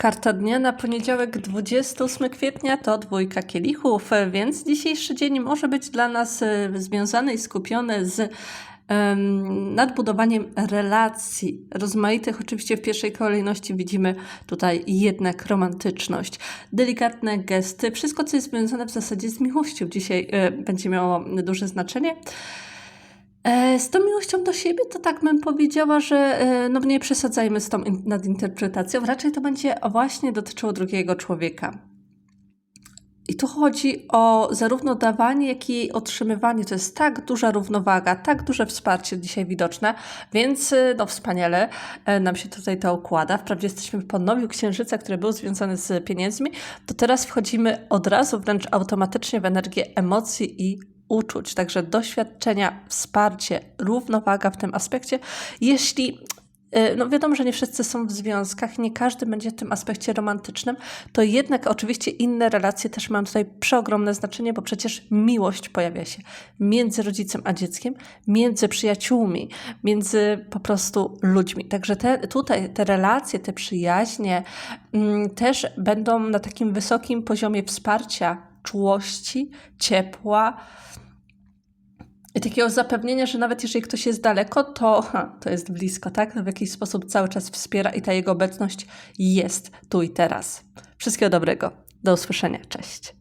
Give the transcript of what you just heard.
Karta dnia na poniedziałek 28 kwietnia to dwójka kielichów, więc dzisiejszy dzień może być dla nas e, związany i skupiony z em, nadbudowaniem relacji rozmaitych. Oczywiście w pierwszej kolejności widzimy tutaj jednak romantyczność, delikatne gesty, wszystko co jest związane w zasadzie z miłością dzisiaj e, będzie miało duże znaczenie. E, Z tą miłością do siebie to tak bym powiedziała, że e, no nie przesadzajmy z tą in- nadinterpretacją. Raczej to będzie właśnie dotyczyło drugiego człowieka. I tu chodzi o zarówno dawanie, jak i otrzymywanie. To jest tak duża równowaga, tak duże wsparcie dzisiaj widoczne, więc e, no wspaniale nam się tutaj to układa. Wprawdzie jesteśmy po nowiu księżyca, który był związany z pieniędzmi, to teraz wchodzimy od razu wręcz automatycznie w energię emocji i uczuć. Także doświadczenia, wsparcie, równowaga w tym aspekcie. Jeśli y, no wiadomo, że nie wszyscy są w związkach, nie każdy będzie w tym aspekcie romantycznym, to jednak oczywiście inne relacje też mają tutaj przeogromne znaczenie, bo przecież miłość pojawia się między rodzicem a dzieckiem, między przyjaciółmi, między po prostu ludźmi. Także te, tutaj te relacje, te przyjaźnie mm, też będą na takim wysokim poziomie wsparcia, czułości, ciepła, i takiego zapewnienia, że nawet jeżeli ktoś jest daleko, to to jest blisko, tak? W jakiś sposób cały czas wspiera i ta jego obecność jest tu i teraz. Wszystkiego dobrego. Do usłyszenia. Cześć.